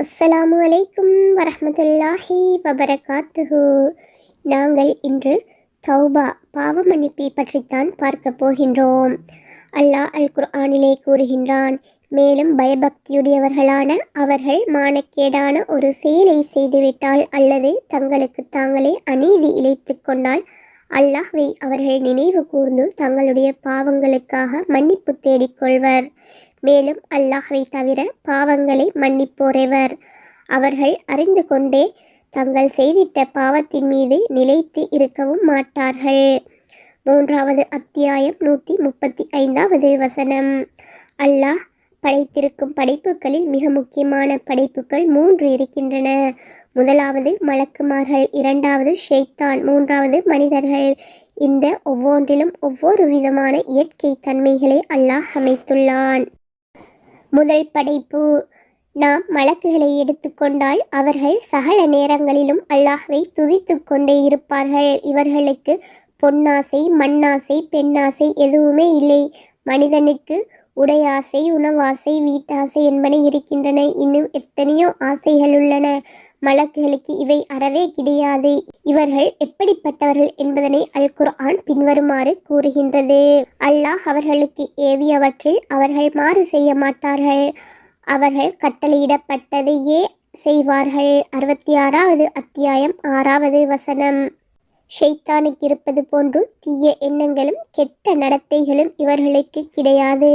அஸ்ஸலாமு அலைக்கும் வரமத்துல்லாஹி வபரகாத்துஹு. நாங்கள் இன்று தௌபா பாவ மன்னிப்பை பற்றித்தான் பார்க்க போகின்றோம். அல்லாஹ் அல் குர்ஆனிலே கூறுகின்றான் மேலும் பயபக்தியுடையவர்களான அவர்கள் மானக்கேடான ஒரு செயலை செய்துவிட்டால் அல்லது தங்களுக்கு தாங்களே அநீதி இழைத்து கொண்டால் அல்லாஹ்வை அவர்கள் நினைவு கூர்ந்து தங்களுடைய பாவங்களுக்காக மன்னிப்பு தேடிக்கொள்வர் மேலும் அல்லாஹ்வை தவிர பாவங்களை மன்னிப்போரெவர். அவர்கள் அறிந்து கொண்டே தங்கள் செய்திட்ட பாவத்தின் மீது நிலைத்து இருக்கவும் மாட்டார்கள். மூன்றாவது அத்தியாயம் நூற்றி முப்பத்தி ஐந்தாவது வசனம். அல்லாஹ் படைத்திருக்கும் படைப்புகளில் மிக முக்கியமான படைப்புகள் மூன்று இருக்கின்றன. முதலாவது மலக்குமார்கள் இரண்டாவது ஷெய்தான் மூன்றாவது மனிதர்கள். இந்த ஒவ்வொன்றிலும் ஒவ்வொரு விதமான இயற்கை தன்மைகளை அல்லாஹ் அமைத்துள்ளான். முதல் படைப்பு நாம் மலக்குகளை எடுத்துக்கொண்டால் அவர்கள் சகல நேரங்களிலும் அல்லாஹ்வை துதித்து கொண்டே இருப்பார்கள். இவர்களுக்கு பொன்னாசை மண்ணாசை பெண்ணாசை எதுவுமே இல்லை. மனிதனுக்கு உடை ஆசை உணவாசை வீட்டாசை என்பன இருக்கின்றன. இன்னும் எத்தனையோ ஆசைகள் உள்ளன. மலக்குகளுக்கு இவை அறவே கிடையாது. இவர்கள் எப்படிப்பட்டவர்கள் என்பதனை அல் குர்ஆன் பின்வருமாறு கூறுகின்றது. அல்லாஹ் அவர்களுக்கு ஏவியவற்றில் அவர்கள் மாறு செய்ய மாட்டார்கள். அவர்கள் கட்டளையிடப்பட்டதையே செய்வார்கள். அறுபத்தி ஆறாவது அத்தியாயம் ஆறாவது வசனம். ஷெய்தானுக்கு இருப்பது போன்று தீய எண்ணங்களும் கெட்ட நடத்தைகளும் இவர்களுக்கு கிடையாது.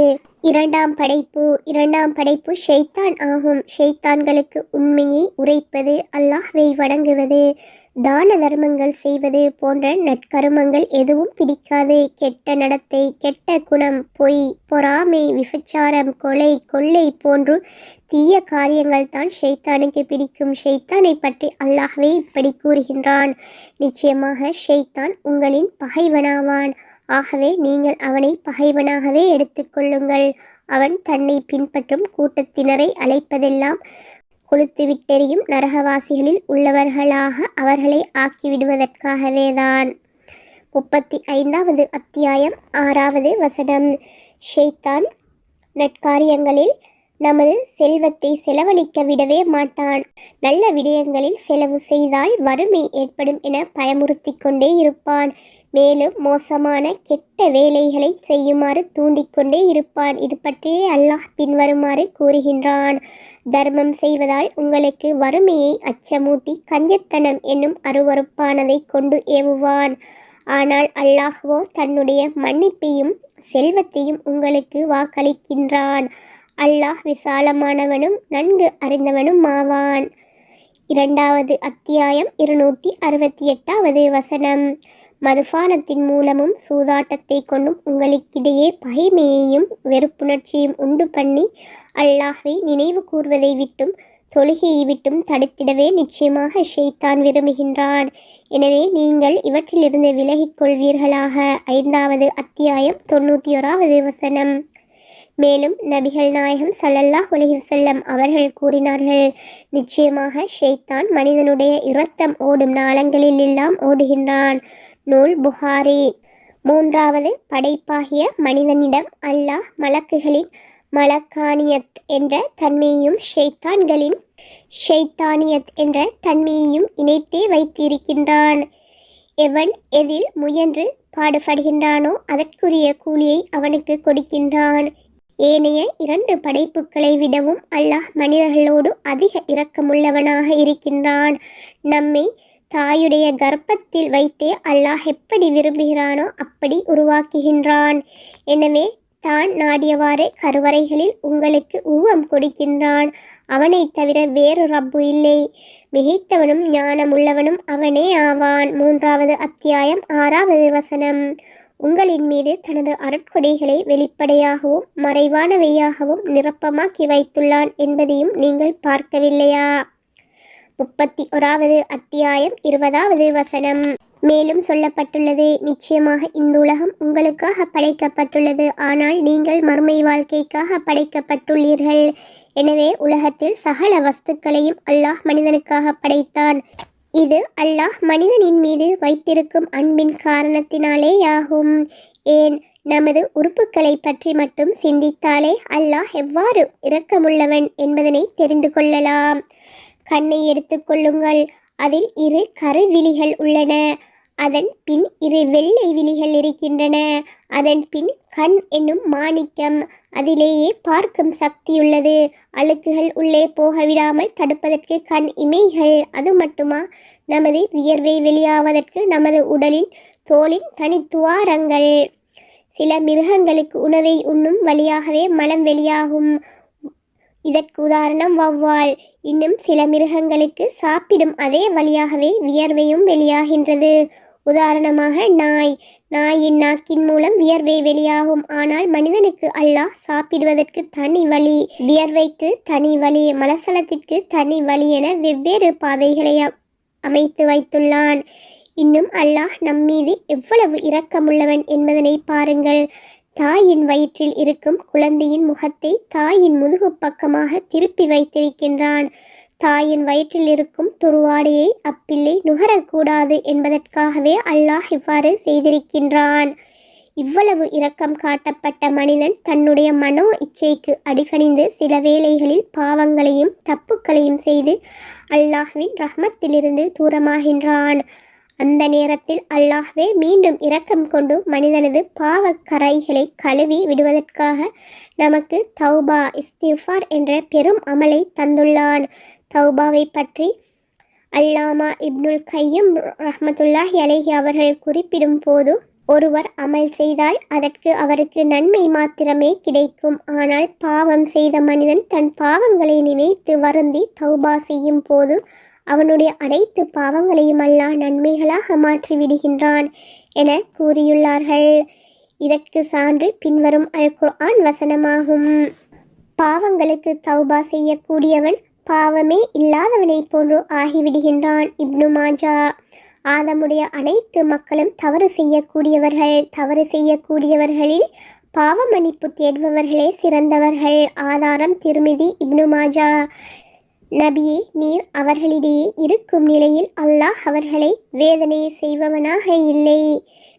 இரண்டாம் படைப்பு இரண்டாம் படைப்பு ஷெய்தான் ஆகும். ஷெய்தான்களுக்கு உண்மையை உரைப்பது அல்லாஹ்வை வணங்குவது தான தர்மங்கள் செய்வது போன்ற நற்கருமங்கள் எதுவும் பிடிக்காது. கெட்ட நடத்தை கெட்ட குணம் பொய் பொறாமை விபச்சாரம் கொலை கொள்ளை போன்று தீய காரியங்கள் தான் ஷெய்தானுக்கு பிடிக்கும். ஷெய்தானை பற்றி அல்லாஹ்வே இப்படி கூறுகின்றான். நிச்சயமாக ஷெய்தான் உங்களின் பகைவனாவான். ஆகவே நீங்கள் அவனை பகைவனாகவே எடுத்துக்கொள்ளுங்கள் அவன் தன்னை பின்பற்றும் கூட்டத்தினரை அழைப்பதெல்லாம் கொளுத்துவிட்டெறியும் நரகவாசிகளில் உள்ளவர்களாக அவர்களை ஆக்கிவிடுவதற்காகவேதான். முப்பத்தி ஐந்தாவது அத்தியாயம் ஆறாவது வசனம். ஷெய்தான் நட்காரியங்களில் நமது செல்வத்தை செலவழிக்க விடவே மாட்டான். நல்ல விடயங்களில் செலவு செய்தால் வறுமை ஏற்படும் என பயமுறுத்தி கொண்டே இருப்பான். மேலும் மோசமான கெட்ட வேலைகளை செய்யுமாறு தூண்டிக்கொண்டே இருப்பான். இது பற்றியே அல்லாஹ் பின்வருமாறு கூறுகின்றான். தர்மம் செய்வதால் உங்களுக்கு வறுமையை அச்சமூட்டி கஞ்சத்தனம் என்னும் அருவறுப்பானதை கொண்டு ஏவுவான். ஆனால் அல்லாஹ்வோ தன்னுடைய மன்னிப்பையும் செல்வத்தையும் உங்களுக்கு வாக்களிக்கின்றான். அல்லாஹ் விசாலமானவனும் நன்கு அறிந்தவனும் ஆவான். இரண்டாவது அத்தியாயம் இருநூற்றி அறுபத்தி எட்டாவது வசனம். மதுபானத்தின் மூலமும் சூதாட்டத்தை கொண்டும் உங்களுக்கிடையே பகைமையையும் வெறுப்புணர்ச்சியும் உண்டு பண்ணி அல்லாஹை நினைவு கூர்வதை விட்டும் தொழுகையை விட்டும் தடுத்திடவே நிச்சயமாக ஷெய்தான் விரும்புகின்றான். எனவே நீங்கள் இவற்றிலிருந்து விலகிக் கொள்வீர்களாக. ஐந்தாவது அத்தியாயம் தொண்ணூற்றி ஓராவது வசனம். மேலும் நபிகள் நாயகம் சல்லல்லாஹ் செல்லம் அவர்கள் கூறினார்கள் நிச்சயமாக ஷெய்தான் மனிதனுடைய இரத்தம் ஓடும் நாளங்களில் எல்லாம் ஓடுகின்றான். நூல் புகாரி. மூன்றாவது படைப்பாகிய மனிதனிடம் அல்லாஹ் மலக்குகளின் மலக்கானியத் என்ற தன்மையையும் ஷெய்தான்களின் ஷெய்தானியத் என்ற தன்மையையும் இணைத்தே வைத்திருக்கின்றான். எவன் எதில் முயன்று பாடுபடுகின்றானோ அதற்குரிய கூலியை அவனுக்கு கொடுக்கின்றான். ஏனைய இரண்டு படைப்புகளை விடவும் அல்லாஹ் மனிதர்களோடு அதிக இரக்கமுள்ளவனாக இருக்கின்றான். நம்மை தாயுடைய கர்ப்பத்தில் வைத்தே அல்லாஹ் எப்படி விரும்புகிறானோ அப்படி உருவாக்குகின்றான். எனவே தான் நாடியவாறு கருவறைகளில் உங்களுக்கு உருவம் கொடுக்கின்றான். அவனை தவிர வேறு ரப்பு இல்லை. மிகைத்தவனும் ஞானமுள்ளவனும் அவனே ஆவான். மூன்றாவது அத்தியாயம் ஆறாவது வசனம். உங்களின் மீது தனது அருட்கொடைகளை வெளிப்படையாகவும் மறைவானவையாகவும் நிரப்பமாக்கி வைத்துள்ளான் என்பதையும் நீங்கள் பார்க்கவில்லையா? முப்பத்தி ஓராவது அத்தியாயம் இருபதாவது வசனம். மேலும் சொல்லப்பட்டுள்ளது நிச்சயமாக இந்த உலகம் உங்களுக்காக படைக்கப்பட்டுள்ளது. ஆனால் நீங்கள் மறுமை வாழ்க்கைக்காக படைக்கப்பட்டுள்ளீர்கள். எனவே உலகத்தில் சகல வஸ்துக்களையும் அல்லாஹ் மனிதனுக்காக படைத்தான். இது அல்லாஹ் மனிதனின் மீது வைத்திருக்கும் அன்பின் காரணத்தினாலேயாகும். ஏன்? நமது உறுப்புகளை பற்றி மட்டும் சிந்தித்தாலே அல்லாஹ் எவ்வாறு இரக்கமுள்ளவன் என்பதனை தெரிந்து கொள்ளலாம். கண்ணை எடுத்துக்கொள்ளுங்கள் அதில் இரு கருவிழிகள் உள்ளன. அதன் பின் இரு வெள்ளை விழிகள் இருக்கின்றன. அதன் பின் கண் என்னும் மாணிக்கம். அதிலேயே பார்க்கும் சக்தியுள்ளது அழுக்குகள் உள்ளே போக விடாமல் தடுப்பதற்கு கண் இமைகள். அது மட்டுமா? நமது வியர்வை வெளியாவதற்கு நமது உடலின் தோலின் தனித்துவாரங்கள். சில மிருகங்களுக்கு உணவை உண்ணும் வழியாகவே மலம் வெளியாகும். இதற்கு உதாரணம் வௌவால். இன்னும் சில மிருகங்களுக்கு சாப்பிடும் அதே வழியாகவே வியர்வையும் வெளியாகின்றது. உதாரணமாக நாய். நாயின் நாக்கின் மூலம் வியர்வை வெளியாகும். ஆனால் மனிதனுக்கு அல்லாஹ் சாப்பிடுவதற்கு தனி வழி. வியர்வைக்கு தனி வழி மலசலத்திற்கு தனி வழி என வெவ்வேறு பாதைகளை அமைத்து வைத்துள்ளான். இன்னும் அல்லாஹ் நம்மீது எவ்வளவு இரக்கமுள்ளவன் என்பதனை பாருங்கள். தாயின் வயிற்றில் இருக்கும் குழந்தையின் முகத்தை தாயின் முதுகு பக்கமாக திருப்பி வைத்திருக்கின்றான். தாயின் வயிற்றில் இருக்கும் துருவாடையை அப்பிள்ளை நுகரக்கூடாது என்பதற்காகவே அல்லாஹ் இவ்வாறு செய்திருக்கின்றான். இவ்வளவு இரக்கம் காட்டப்பட்ட மனிதன் தன்னுடைய மனோ இச்சைக்கு அடிபணிந்து சில வேளைகளில் பாவங்களையும் தப்புக்களையும் செய்து அல்லாஹ்வின் ரஹ்மத்திலிருந்து தூரமாகின்றான். அந்த நேரத்தில் அல்லாஹ்வே மீண்டும் இரக்கம் கொண்டு மனிதனது பாவக்கரைகளை கழுவி விடுவதற்காக நமக்கு தௌபா இஸ்திஃபார் என்ற பெரும் அமலை தந்துள்ளான். தௌபாவை பற்றி அல்லாமா இப்னுல் கையம் ரஹ்மத்துல்லாஹி அலேஹி அவர்கள் குறிப்பிடும் போது ஒருவர் அமல் செய்தால் அதற்கு அவருக்கு நன்மை மாத்திரமே கிடைக்கும். ஆனால் பாவம் செய்த மனிதன் தன் பாவங்களை நினைத்து வருந்தி தௌபா செய்யும் போது அவனுடைய அனைத்து பாவங்களையும் அல்லாஹ் நன்மைகளாக மாற்றி விடுகின்றான் என கூறியுள்ளார்கள். இதற்கு சான்று பின்வரும் அல் குர்ஆன் வசனமாகும். பாவங்களுக்கு தௌபா செய்யக்கூடியவன் பாவமே இல்லாதவனைப் போன்று ஆகிவிடுகின்றான் இப்னு மாஜா. ஆதமுடைய அனைத்து மக்களும் தவறு செய்யக்கூடியவர்கள். தவறு செய்யக்கூடியவர்களில் பாவ மன்னிப்பு தேடுபவர்களே சிறந்தவர்கள். ஆதாரம் திருமிதி இப்னு மாஜா. நபியே நீர் அவர்களிடையே இருக்கும் நிலையில் அல்லாஹ் அவர்களை வேதனை செய்பவனாக இல்லை.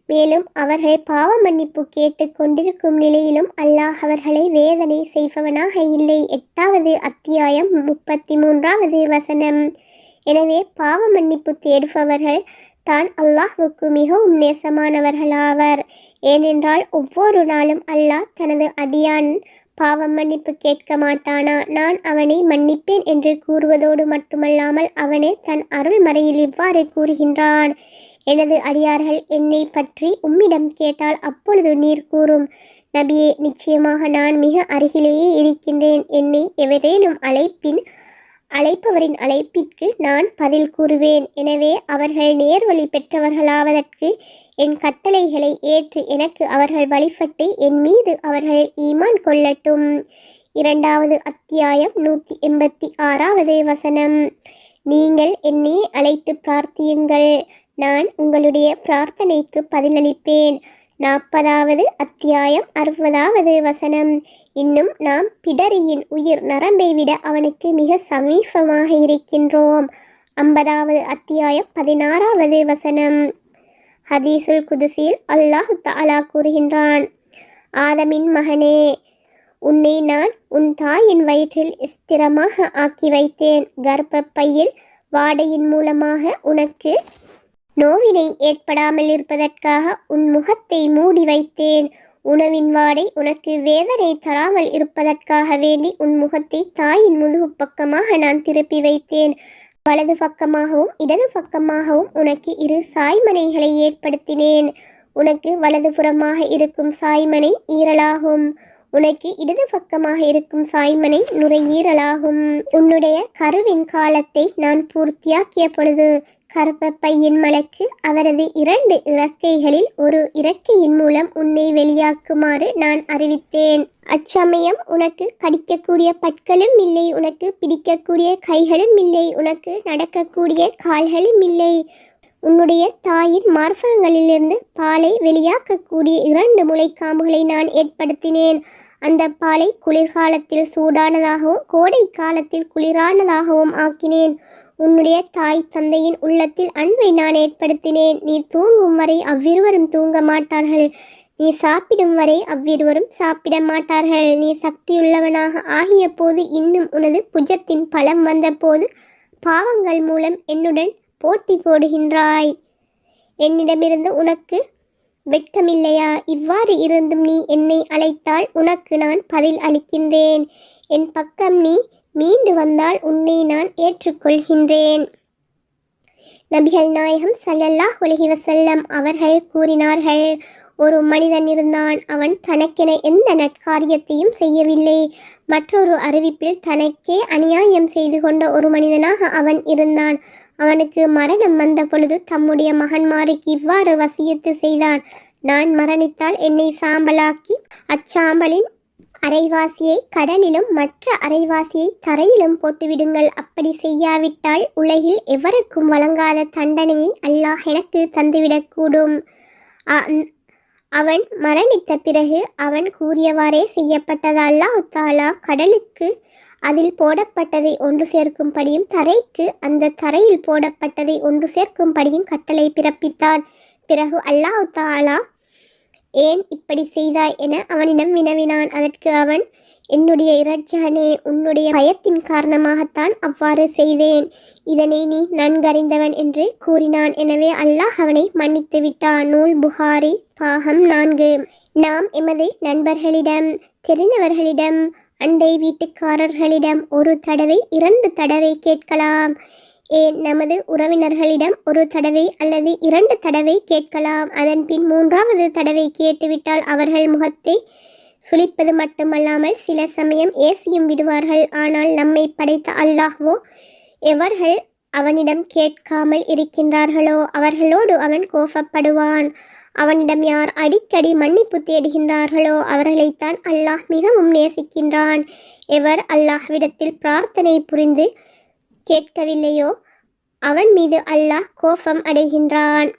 மேலும் அவர்கள் பாவ மன்னிப்பு கேட்டு கொண்டிருக்கும் நிலையிலும் அல்லாஹ் அவர்களை வேதனை செய்பவனாக இல்லை. எட்டாவது அத்தியாயம் முப்பத்தி மூன்றாவது வசனம். எனவே பாவ மன்னிப்பு தேடுபவர்கள் தான் அல்லாஹ்வுக்கு மிகவும் நேசமானவர்களாவர். ஏனென்றால் ஒவ்வொரு நாளும் அல்லாஹ் தனது அடியான் பாவம் மன்னிப்பு கேட்க மாட்டானா? நான் அவனை மன்னிப்பேன் என்று கூறுவதோடு மட்டுமல்லாமல் அவனே தன் அருள்மறையில் இவ்வாறு கூறுகின்றான். எனது அடியார்கள் என்னை பற்றி உம்மிடம் கேட்டால் அப்பொழுது நீர் கூறும். நபியே நிச்சயமாக நான் மிக அருகிலேயே இருக்கின்றேன். என்னை எவரேனும் அழைப்பின் அழைப்பவரின் அழைப்பிற்கு நான் பதில் கூறுவேன். எனவே அவர்கள் நேர்வழி பெற்றவர்களாவதற்கு என் கட்டளைகளை ஏற்று எனக்கு அவர்கள் வழிபட்டு என் மீது அவர்கள் ஈமான் கொள்ளட்டும். இரண்டாவது அத்தியாயம் நூற்றி எண்பத்தி ஆறாவது வசனம். நீங்கள் என்னை அழைத்து பிரார்த்தியுங்கள். நான் உங்களுடைய பிரார்த்தனைக்கு பதிலளிப்பேன். நாற்பதாவது அத்தியாயம் அறுபதாவது வசனம். இன்னும் நாம் பிடரியின் உயிர் நரம்பை விட அவனுக்கு மிக சமீபமாக இருக்கின்றோம். ஐம்பதாவது அத்தியாயம் பதினாறாவது வசனம். ஹதீசுல் குதுசில் அல்லாஹ் தாலா கூறுகின்றான் ஆதமின் மகனே உன்னை நான் உன் தாயின் வயிற்றில் ஸ்திரமாக ஆக்கி வைத்தேன். கர்ப்பப்பையில் வாடையின் மூலமாக உனக்கு நோவினை ஏற்படாமல் இருப்பதற்காக உன் முகத்தை மூடி வைத்தேன். உணவின் வாடை உனக்கு வேதனை தராமல் இருப்பதற்காக வேண்டி உன் முகத்தை தாயின் முதுகு பக்கமாக நான் திருப்பி வைத்தேன். வலது பக்கமாகவும் இடது பக்கமாகவும் உனக்கு இரு சாய்மனைகளை ஏற்படுத்தினேன். உனக்கு வலதுபுறமாக இருக்கும் சாய்மனை ஈரலாகும். உனக்கு இடது பக்கமாக இருக்கும் சாய்மனை நுரையீரலாகும். உன்னுடைய கருவின் காலத்தை நான் பூர்த்தியாக்கிய பொழுது கர்ப்பப்பையின் மலக்கு அவரது இரண்டு இறக்கைகளில் ஒரு இறக்கையின் மூலம் உன்னை வெளியாக்குமாறு நான் அறிவித்தேன். அச்சமயம் உனக்கு கடிக்கக்கூடிய பற்களும் இல்லை உனக்கு பிடிக்கக்கூடிய கைகளும் இல்லை உனக்கு நடக்கக்கூடிய கால்களும் இல்லை. உன்னுடைய தாயின் மார்பகங்களிலிருந்து பாலை வெளியாக்கக்கூடிய இரண்டு முளைக்காம்புகளை நான் ஏற்படுத்தினேன். அந்த பாலை குளிர்காலத்தில் சூடானதாகவும் கோடை காலத்தில் குளிரானதாகவும் ஆக்கினேன். உன்னுடைய தாய் தந்தையின் உள்ளத்தில் அன்பை நான் ஏற்படுத்தினேன். நீ தூங்கும் வரை அவ்விருவரும் தூங்க மாட்டார்கள். நீ சாப்பிடும் வரை அவ்விருவரும் சாப்பிட மாட்டார்கள். நீ சக்தியுள்ளவனாக ஆகிய போது இன்னும் உனது புஜத்தின் பலம் வந்தபோது பாவங்கள் மூலம் என்னுடன் போட்டி போடுகின்றாய். என்னிடமிருந்து உனக்கு வெட்கமில்லையா? இவ்வாறு இருந்தும் நீ என்னை அழைத்தால் உனக்கு நான் பதில் அளிக்கின்றேன். என் பக்கம் நீ மீண்டு வந்தால் உன்னை நான் ஏற்றுக்கொள்கின்றேன். நபிகள் நாயகம் ஸல்லல்லாஹு உலகி வசல்லம் அவர்கள் கூறினார்கள் ஒரு மனிதன் இருந்தான் அவன் தனக்கென எந்த நற்காரியத்தையும் செய்யவில்லை. மற்றொரு அறிவிப்பில் தனக்கே அநியாயம் செய்து கொண்ட ஒரு மனிதனாக அவன் இருந்தான். அவனுக்கு மரணம் வந்த பொழுது தம்முடைய மகன்மாருக்கு இவ்வாறு வசியத்து செய்தான் நான் மரணித்தால் என்னை சாம்பலாக்கி அச்சாம்பலின் அரைவாசியை கடலிலும் மற்ற அரைவாசியை தரையிலும் போட்டுவிடுங்கள். அப்படி செய்யாவிட்டால் உலகில் எவருக்கும் வழங்காத தண்டனையை அல்லாஹ் எனக்கு தந்துவிடக்கூடும். அவன் மரணித்த பிறகு அவன் கூறியவாறே செய்யப்பட்டது. அல்லாஹ் தாலா கடலுக்கு அதில் போடப்பட்டதை ஒன்று சேர்க்கும்படியும் தரைக்கு அந்த தரையில் போடப்பட்டதை ஒன்று சேர்க்கும்படியும் கட்டளை பிறப்பித்தான் பிறகு அல்லாஹ் தாலா ஏன் இப்படி செய்தாய் என அவனிடம் வினவினான். அதற்கு அவன் என்னுடைய இரட்சகனே உன்னுடைய பயத்தின் காரணமாகத்தான் அவ்வாறு செய்தேன். இதனை நீ நன்கறிந்தவன் என்று கூறினான். எனவே அல்லாஹ் அவனை மன்னித்து விட்டான். நூல் புகாரி பாகம் நான்கு. நாம் எமது நண்பர்களிடம் தெரிந்தவர்களிடம் அண்டை வீட்டுக்காரர்களிடம் ஒரு தடவை இரண்டு தடவை கேட்கலாம். ஏன் நமது உறவினர்களிடம் ஒரு தடவை அல்லது இரண்டு தடவை கேட்கலாம். அதன் பின் மூன்றாவது தடவை கேட்டுவிட்டால் அவர்கள் முகத்தை சுளிப்பது மட்டுமல்லாமல் சில சமயம் ஏசியும் விடுவார்கள். ஆனால் நம்மை படைத்த அல்லாஹ்வோ எவர்கள் அவனிடம் கேட்காமல் இருக்கின்றார்களோ அவர்களோடு அவன் கோபப்படுவான். அவனிடம் யார் அடிக்கடி மன்னிப்பு தேடுகின்றார்களோ அவர்களைத்தான் அல்லாஹ் மிகவும் நேசிக்கின்றான். எவர் அல்லாஹ்விடத்தில் பிரார்த்தனை புரிந்து கேட்கவில்லையோ? அவன் மீது அல்லாஹ் கோபம் அடைகின்றான்.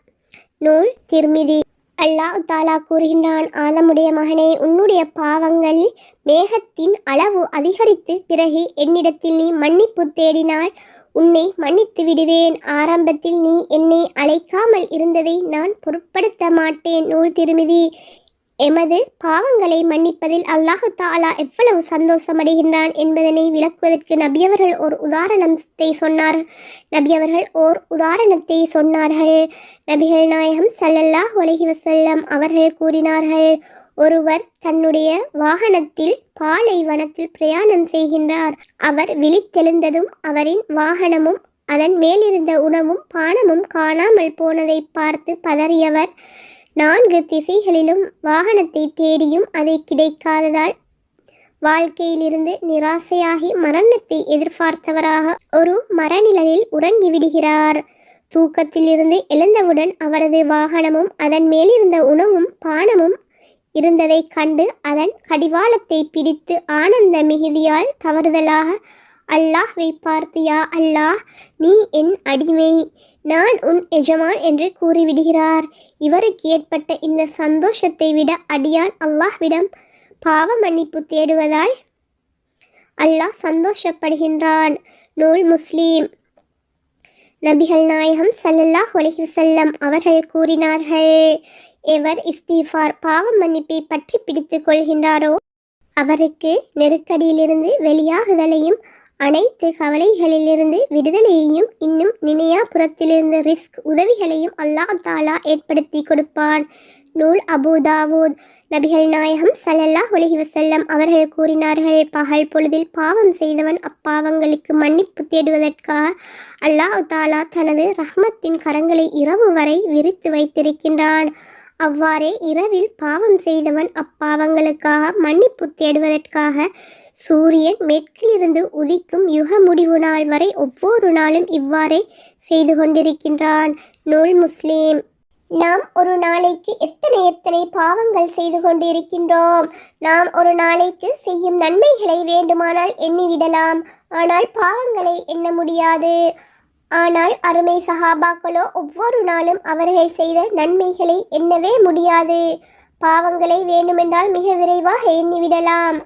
நூல் திருமிதி. அல்லாஹ் தாலா கூறுகின்றான் ஆதமுடைய மகனே உன்னுடைய பாவங்களில் மேகத்தின் அளவு அதிகரித்து பிறகு என்னிடத்தில் நீ மன்னிப்பு தேடினால் உன்னை மன்னித்து விடுவேன். ஆரம்பத்தில் நீ என்னை அழைக்காமல் இருந்ததை நான் பொருட்படுத்த மாட்டேன். நூல் திருமிதி. எமது பாவங்களை மன்னிப்பதில் அல்லாஹு தாலா எவ்வளவு சந்தோஷமடைகின்றான் என்பதனை விளக்குவதற்கு நபியவர்கள் ஓர் உதாரணத்தை சொன்னார். நபியவர்கள் ஓர் உதாரணத்தை சொன்னார்கள். நபிகள் நாயகம் சல்லல்லாஹ் உலகி வசல்லம் அவர்கள் கூறினார்கள் ஒருவர் தன்னுடைய வாகனத்தில் பாலைவனத்தில் பிரயாணம் செய்கின்றார். அவர் விழித்தெழுந்ததும் அவரின் வாகனமும் அதன் மேலிருந்த உணவும் பானமும் காணாமல் போனதை பார்த்து பதறியவர். நான்கு திசைகளிலும் வாகனத்தை தேடியும் அதை கிடைக்காததால் வாழ்க்கையிலிருந்து நிராசையாகி மரணத்தை எதிர்பார்த்தவராக ஒரு மரநிழலில் உறங்கிவிடுகிறார். தூக்கத்திலிருந்து எழுந்தவுடன் அவரது வாகனமும் அதன் மேலிருந்த உணவும் பானமும் இருந்ததைக் கண்டு அதன் கடிவாளத்தை பிடித்து ஆனந்த மிகுதியால் தவறுதலாக அல்லாஹ்வை பார்த்தியா? அல்லாஹ் நீ என் அடிமை. நான் உன் எஜமான் என்று கூறிவிடுகிறார். இவருக்கு ஏற்பட்ட இந்த சந்தோஷத்தை விட அடியான் அல்லாஹ்விடம் பாவ மன்னிப்பு தேடுவதால் அல்லாஹ் சந்தோஷப்படுகின்றான். நூல் முஸ்லீம். நபிகள் நாயகம் சல்லல்லாஹ் அலைஹி செல்லம் அவர்கள் கூறினார்கள் எவர் இஸ்தீஃபார் பாவ மன்னிப்பை பற்றி பிடித்து கொள்கின்றாரோ அவருக்கு நெருக்கடியிலிருந்து வெளியாகுதலையும் அனைத்து கவலைகளிலிருந்து விடுதலையையும் இன்னும் நினையா புறத்திலிருந்து ரிஸ்க் உதவிகளையும் அல்லாஹ் தாலா ஏற்படுத்தி கொடுப்பான். நூல் அபுதாவூத் நபிகள் நாயகம் ஸல்லல்லாஹு அலைஹி வசல்லம் அவர்கள் கூறினார்கள் பகல் பொழுதில் பாவம் செய்தவன் அப்பாவங்களுக்கு மன்னிப்பு தேடுவதற்காக அல்லாஹ் தாலா தனது ரஹ்மத்தின் கரங்களை இரவு வரை விரித்து வைத்திருக்கின்றான். அவ்வாறே இரவில் பாவம் செய்தவன் அப்பாவங்களுக்காக மன்னிப்பு தேடுவதற்காக சூரியன் மேற்கிலிருந்து உதிக்கும் யுக முடிவு நாள் வரை ஒவ்வொரு நாளும் இவ்வாறே செய்து கொண்டிருக்கின்றான். நூல் முஸ்லீம். நாம் ஒரு நாளைக்கு எத்தனை எத்தனை பாவங்கள் செய்து கொண்டிருக்கின்றோம். நாம் ஒரு நாளைக்கு செய்யும் நன்மைகளை வேண்டுமானால் எண்ணிவிடலாம். ஆனால் பாவங்களை எண்ண முடியாது. ஆனால் அருமை சஹாபாக்களோ ஒவ்வொரு நாளும் அவர்கள் செய்த நன்மைகளை எண்ணவே முடியாது. பாவங்களை வேண்டுமென்றால் மிக விரைவாக எண்ணிவிடலாம்.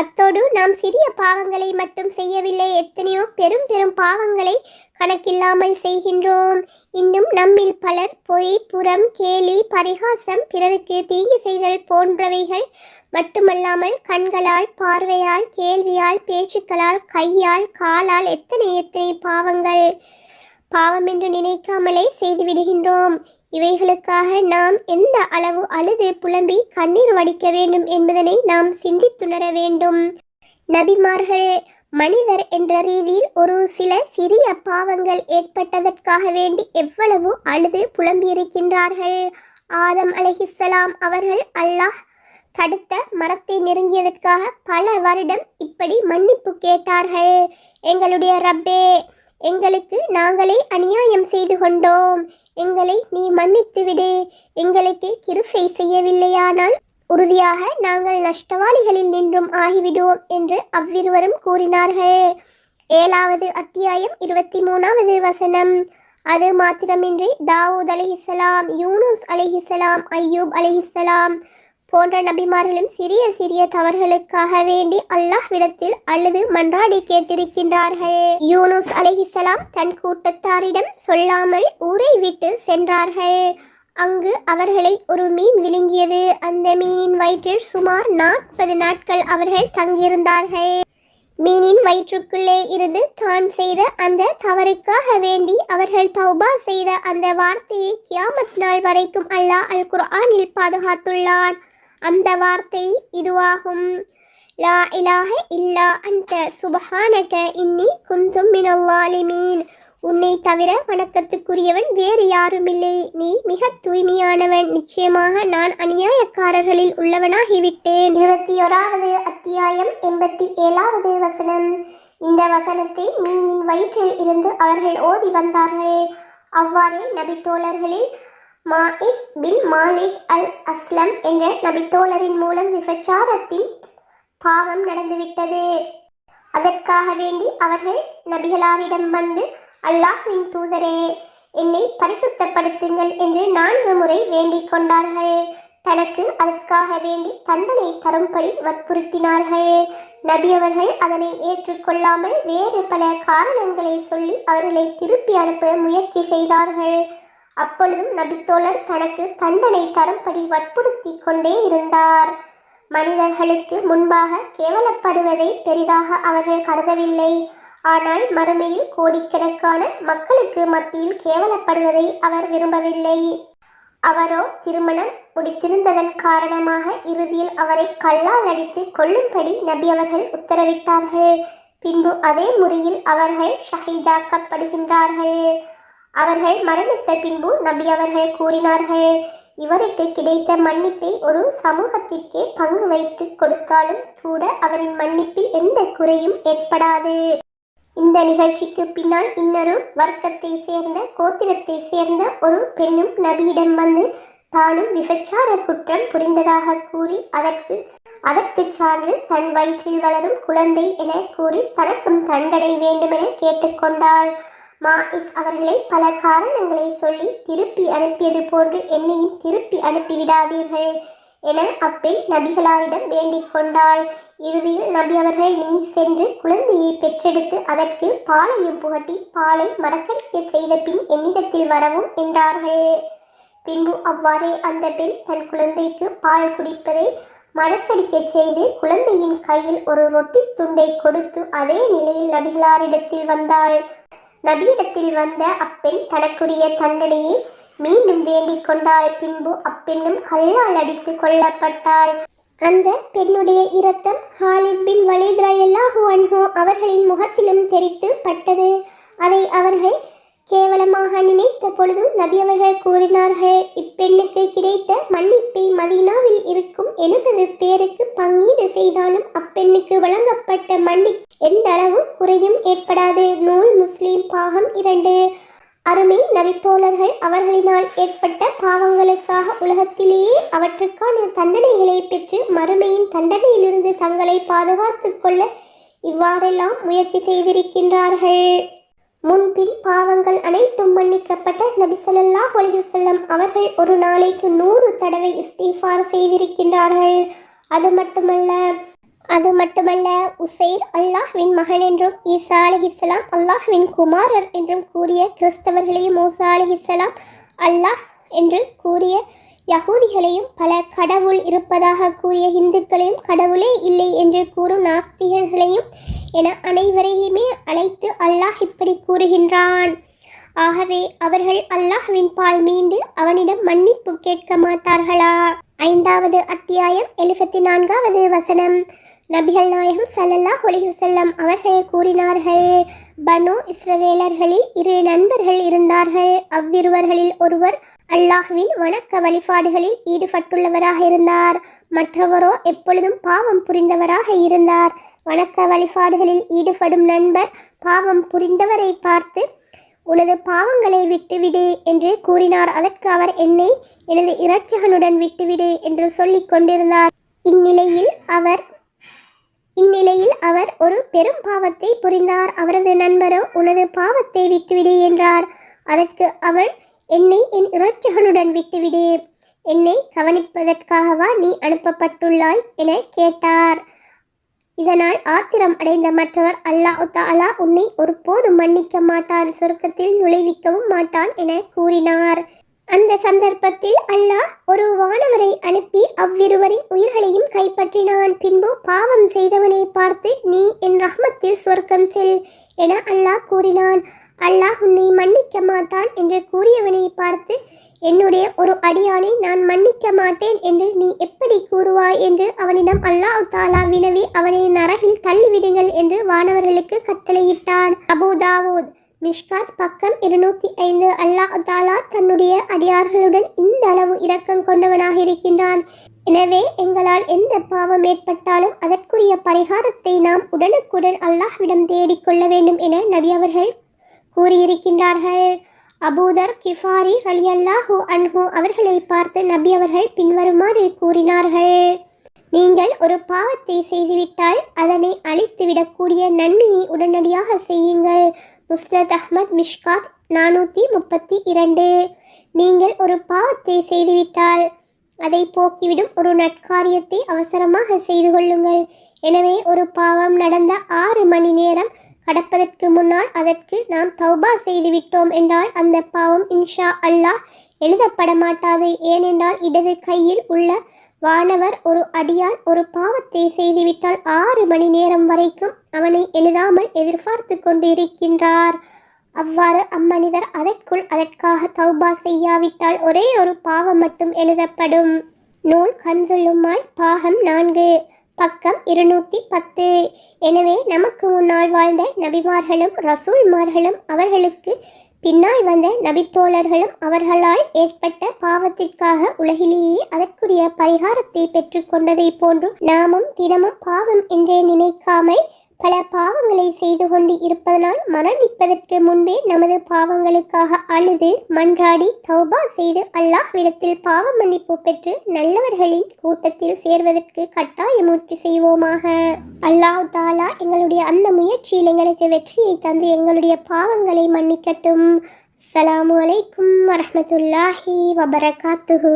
அத்தோடு நாம் சிறிய பாவங்களை மட்டும் செய்யவில்லை. எத்தனையோ பெரும் பெரும் பாவங்களை கணக்கில்லாமல் செய்கின்றோம். இன்னும் நம்மில் பலர் பொய் புறம் கேலி பரிகாசம் பிறருக்கு தீங்கு செய்தல் போன்றவைகள் மட்டுமல்லாமல் கண்களால் பார்வையால் கேள்வியால் பேச்சுக்களால் கையால் காலால் எத்தனை எத்தனை பாவங்கள் பாவம் என்று நினைக்காமலே செய்துவிடுகின்றோம் இவைகளுக்காக நாம் எந்த அளவு அழுது புலம்பி கண்ணீர் வடிக்க வேண்டும் என்பதனை நாம் சிந்தித்துணர வேண்டும். நபிமார்கள் மனிதர் என்ற ரீதியில் ஒரு சில சிறிய பாவங்கள் ஏற்பட்டதற்காக வேண்டி எவ்வளவு அழுது புலம்பியிருக்கின்றார்கள்? ஆதம் அலஹிசலாம் அவர்கள் அல்லாஹ் தடுத்த மரத்தை நெருங்கியதற்காக பல வருடம் இப்படி மன்னிப்பு கேட்டார்கள். எங்களுடைய ரப்பே எங்களுக்கு நாங்களே அநியாயம் செய்து கொண்டோம். எங்களை நீ மன்னித்து விடு. எங்களுக்கு கிருஃபை செய்யவில்லையானால் உறுதியாக நாங்கள் நஷ்டவாளிகளில் நின்றும் ஆகிவிடுவோம் என்று அவ்விருவரும் கூறினார்கள். ஏழாவது அத்தியாயம் இருபத்தி மூணாவது வசனம். அது மாத்திரமின்றி தாவூத் அலிஹிசலாம் யூனுஸ் அலிஹிசலாம் ஐயூப் அலிஹிசலாம் போன்ற நபிமார்களும் சிறிய சிறிய தவறுகளுக்காக வேண்டி அல்லாஹ்விடத்தில் அழுது மன்றாடி கேட்டிருக்கின்றார்கள். யூனுஸ் அலிஹிசலாம் தன் கூட்டத்தாரிடம் சொல்லாமல் ஊரை விட்டு சென்றார்கள். அங்கு அவர்களை ஒரு மீன் விழுங்கியது. அந்த மீனின் வயிற்றில் சுமார் நாற்பது நாட்கள் அவர்கள் தங்கியிருந்தார்கள். மீனின் வயிற்றுக்குள்ளே இருந்து தான் செய்த அந்த தவறுக்காக வேண்டி அவர்கள் தௌபா செய்த அந்த வார்த்தையை கியாமத் நாள் வரைக்கும் அல்லாஹ் அல் குர்ஆனில் பாதுகாத்துள்ளான். அந்த வார்த்தை இதுவாகும். லா இலாஹ இல்லா அந்த சுபஹானக இன்னி குந்தும் மினல்லாலிமீன். உன்னை தவிர வணக்கத்துக்குரியவன் வேறு யாருமில்லை. நீ மிக தூய்மையானவன். நிச்சயமாக நான் அநியாயக்காரர்களில் உள்ளவனாகிவிட்டேன். இருபத்தி ஓராவது அத்தியாயம் எண்பத்தி ஏழாவது வசனம். இந்த வசனத்தை மீனின் வயிற்றில் இருந்து அவர்கள் ஓதி வந்தார்கள். அவ்வாறே நபித்தோழர்களில் மாஇஸ் பின் மாலிக் அல் அஸ்லம் என்ற நபித்தோழரின் மூலம் விபச்சாரத்தின் பாவம் நடந்துவிட்டது. அதற்காக வேண்டி அவர்கள் நபிகளாரிடம் வந்து அல்லாஹ்வின் தூதரே என்னை பரிசுத்தப்படுத்துங்கள் என்று நான்கு முறை வேண்டிக் கொண்டார்கள். தனக்கு அதற்காக வேண்டி தண்டனை தரும்படி வற்புறுத்தினார்கள். நபி அவர்கள் அதனை ஏற்றுக்கொள்ளாமல் வேறு பல காரணங்களை சொல்லி அவர்களை திருப்பி அனுப்ப முயற்சி செய்தார்கள். அப்பொழுதும் நபித்தோழர் தனக்கு தண்டனை தரும்படி வற்புறுத்தி கொண்டே இருந்தார். மனிதர்களுக்கு முன்பாக கேவலப்படுவதை பெரிதாக அவர்கள் கருதவில்லை. ஆனால் மறுமையில் கோடிக்கணக்கான மக்களுக்கு மத்தியில் கேவலப்படுவதை அவர் விரும்பவில்லை. அவரோ திருமணம் முடித்திருந்ததன் காரணமாக இறுதியில் அவரை கல்லால் அடித்து கொல்லும்படி நபி அவர்கள் உத்தரவிட்டார்கள். பின்பு அதே முறையில் அவர்கள் ஷஹீதாக்கப்படுகின்றார்கள். அவர்கள் மரணித்த பின்பு நபி அவர்கள் கூறினார்கள் இவருக்கு கிடைத்த மன்னிப்பை ஒரு சமூகத்திற்கே பங்கு வைத்து கொடுத்தாலும் கூட அவரின் மன்னிப்பில் எந்த குறையும் ஏற்படாது. இந்த நிகழ்ச்சிக்கு பின்னால் இன்னொரு வர்க்கத்தை சேர்ந்த கோத்திரத்தை சேர்ந்த ஒரு பெண்ணும் நபியிடம் வந்து தானும் விபச்சார குற்றம் புரிந்ததாக கூறி அதற்கு அதற்கு சான்று தன் வயிற்றில் வளரும் குழந்தை என கூறி தனக்கும் தண்டனை வேண்டுமென கேட்டுக்கொண்டாள் மாஇஸ் அவர்களை பல காரணங்களை சொல்லி திருப்பி அனுப்பியது போன்று என்னையும் திருப்பி அனுப்பிவிடாதீர்கள் என அப்பெண் நபிகளாரிடம் வேண்டிக் கொண்டாள். இறுதியில் நபி அவர்கள் நீ சென்று குழந்தையை பெற்றெடுத்து அதற்கு பாலையும் புகட்டி பாலை மறக்கடிக்க செய்த பின் என்னிடத்தில் வரவும் என்றார்கள். பின்பு அவ்வாறே அந்த பெண் தன் குழந்தைக்கு பால் குடிப்பதை மறக்கடிக்க செய்து குழந்தையின் கையில் ஒரு ரொட்டி துண்டை கொடுத்து அதே நிலையில் நபிகளாரிடத்தில் வந்தாள். நபியிடத்தில் வந்த அப்பெண் தனக்குரிய தண்டனையை மீண்டும் வேண்டிக் கொண்டாள். பின்பு அப்பெண்ணும் கல்லால் அடித்து கொல்லப்பட்டாள். அந்த பெண்ணுடைய இரத்தம் ஹாலித் பின் வலித் ரயல்லாஹு அவர்களின் முகத்திலும் தெரித்து பட்டது. அதை அவர்கள் கேவலமாக நினைத்த பொழுதும் நபி அவர்கள் கூறினார்கள் இப்பெண்ணுக்கு கிடைத்த மன்னிப்பை மதீனாவில் இருக்கும் எழுபது பேருக்கு பங்கீடு செய்தாலும் அப்பெண்ணுக்கு வழங்கப்பட்ட மன்னிப்பு எந்த அளவு குறையும் ஏற்படாது. நூல் முஸ்லீம் பாகம் இரண்டு. அருமை நபித்தோழர்கள் அவர்களினால் ஏற்பட்ட பாவங்களுக்காக உலகத்திலேயே அவற்றுக்கான தண்டனைகளை பெற்று மறுமையின் தண்டனையிலிருந்து தங்களை பாதுகாத்து கொள்ள இவ்வாறெல்லாம் முயற்சி செய்திருக்கின்றார்கள். முன்பின் பாவங்கள் அனைத்தும் மன்னிக்கப்பட்ட நபி ஸல்லல்லாஹு அவர்கள் ஒரு நாளைக்கு நூறு தடவை இஸ்திஃபார் செய்திருக்கின்றார்கள். அது மட்டுமல்ல அது மட்டுமல்ல உசைர் அல்லாஹ்வின் மகன் என்றும் ஈசா அலிஹிஸ்லாம் அல்லாஹ்வின் குமாரர் என்றும் கூறிய கிறிஸ்தவர்களையும் மூசா அலிஹிஸ்லாம் அல்லாஹ் என்று கூறிய யகூதிகளையும் பல கடவுள் இருப்பதாக கூறிய இந்துக்களையும் கடவுளே இல்லை என்று கூறும் நாஸ்திகர்களையும் என அனைவரையுமே அழைத்து அல்லாஹ் இப்படி கூறுகின்றான். ஆகவே அவர்கள் அல்லாஹ்வின் பால் மீண்டு அவனிடம் மன்னிப்பு கேட்க மாட்டார்களா? ஐந்தாவது அத்தியாயம் எழுபத்தி நான்காவது வசனம். நபிகள் நாயகம் ஸல்லல்லாஹு அலைஹி அவர்கள் கூறினார்கள் பனு இஸ்ரவேலர்களில் இரு நண்பர்கள் இருந்தார்கள். அவ்விருவர்களில் ஒருவர் அல்லாஹ்வின் வணக்க வழிபாடுகளில் ஈடுபட்டுள்ளவராக இருந்தார். மற்றவரோ எப்பொழுதும் பாவம் புரிந்தவராக இருந்தார். வணக்க வழிபாடுகளில் ஈடுபடும் நண்பர் பாவம் புரிந்தவரை பார்த்து உனது பாவங்களை விட்டுவிடு என்று கூறினார். அதற்கு அவர் என்னை எனது இரட்சகனுடன் விட்டுவிடு என்று சொல்லிக் கொண்டிருந்தார். இந்நிலையில் அவர் இந்நிலையில் அவர் ஒரு பெரும் பாவத்தை புரிந்தார். அவரது நண்பரோ உனது பாவத்தை விட்டுவிடு என்றார். அதற்கு அவன் என்னை என் இரட்சகனுடன் விட்டுவிடு. என்னை கவனிப்பதற்காகவா நீ அனுப்பப்பட்டுள்ளாய் என கேட்டார். இதனால் ஆத்திரம் அடைந்த மற்றவர் அல்லாஹ் தாலா உன்னை ஒருபோதும் மன்னிக்க மாட்டான். சொர்க்கத்தில் நுழைவிக்கவும் மாட்டான் என கூறினார். அந்த சந்தர்ப்பத்தில் அல்லாஹ் ஒரு வானவரை அனுப்பி அவ்விருவரின் உயிர்களையும் கைப்பற்றினான். பின்பு பாவம் செய்தவனை பார்த்து நீ என் ரஹ்மத்தில் சொர்க்கம் செல் என அல்லாஹ் கூறினான். அல்லாஹ் உன்னை மன்னிக்க மாட்டான் என்று கூறியவனை பார்த்து என்னுடைய ஒரு அடியானை நான் மன்னிக்க மாட்டேன் என்று நீ எப்படி கூறுவாய்? என்று அவனிடம் அல்லாஹ் தாலா வினவி அவனை நரகில் தள்ளிவிடுங்கள் என்று வானவர்களுக்கு கட்டளையிட்டான். அபுதாவூத் மிஷ்காத் பக்கம் இருநூத்தி ஐந்து அல்லாஹ் தாலா தன்னுடைய அடியார்களுடன் இந்த அளவு இரக்கம் கொண்டவனாக இருக்கின்றான். எனவே எங்களால் எந்த பாவம் ஏற்பட்டாலும் அதற்குரிய பரிகாரத்தை நாம் உடனுக்குடன் அல்லாஹ்விடம் தேடிக்கொள்ள வேண்டும் என நபி அவர்கள் கூறியிருக்கின்றார்கள். அபூதர் கிஃபாரி ரலியல்லாஹு அன்ஹு அவர்களை பார்த்து நபி அவர்கள் பின்வருமாறு கூறினார்கள். நீங்கள் ஒரு பாவத்தை செய்துவிட்டால் அதனை அழித்துவிடக்கூடிய நன்மையை உடனடியாக செய்யுங்கள். முஸ்ரத் அஹ்மத் மிஷ்காத் நானூற்றி முப்பத்தி இரண்டு. நீங்கள் ஒரு பாவத்தை செய்துவிட்டால் அதை போக்கிவிடும் ஒரு நட்காரியத்தை அவசரமாக செய்து கொள்ளுங்கள். எனவே ஒரு பாவம் நடந்த ஆறு மணி நேரம் கடப்பதற்கு முன்னால் அதற்கு நாம் தௌபா செய்துவிட்டோம் என்றால் அந்த பாவம் இன்ஷா அல்லாஹ் எழுதப்பட மாட்டாது ஏனென்றால் இடது கையில் உள்ள வானவர் ஒரு அடியான் ஒரு பாவத்தை செய்துவிட்டால் ஆறு மணி நேரம் வரைக்கும் அவனை எழுதாமல் எதிர்பார்த்து கொண்டிருக்கின்றார். அவ்வாறு அம்மனிதர் அதற்குள் அதற்காக தௌபா செய்யாவிட்டால் ஒரே ஒரு பாவம் மட்டும் எழுதப்படும். நூல் கண்சொல்லுமாய் பாகம் நான்கு பக்கம் இருநூற்றி பத்து. எனவே நமக்கு முன்னால் வாழ்ந்த நபிமார்களும் ரசூல்மார்களும் அவர்களுக்கு பின்னால் வந்த நபித்தோழர்களும் அவர்களால் ஏற்பட்ட பாவத்திற்காக உலகிலேயே அதற்குரிய பரிகாரத்தை பெற்றுக்கொண்டதை போன்று நாமும் தினமும் பாவம் என்றே நினைக்காமல் பல பாவங்களை செய்து கொண்டு இருப்பதனால் மரணிப்பதற்கு முன்பே நமது பாவங்களுக்காக அழுது மன்றாடி தௌபா செய்து அல்லாஹ்விடத்தில் பாவ மன்னிப்பு பெற்று நல்லவர்களின் கூட்டத்தில் சேர்வதற்கு கட்டாய செய்வோமாக. அல்லாஹ் தாலா எங்களுடைய அந்த முயற்சியில் எங்களுக்கு வெற்றியை தந்து எங்களுடைய பாவங்களை மன்னிக்கட்டும். அஸ்ஸலாமு அலைக்கும் வரஹ்மத்துல்லாஹி வபரகாத்துஹு.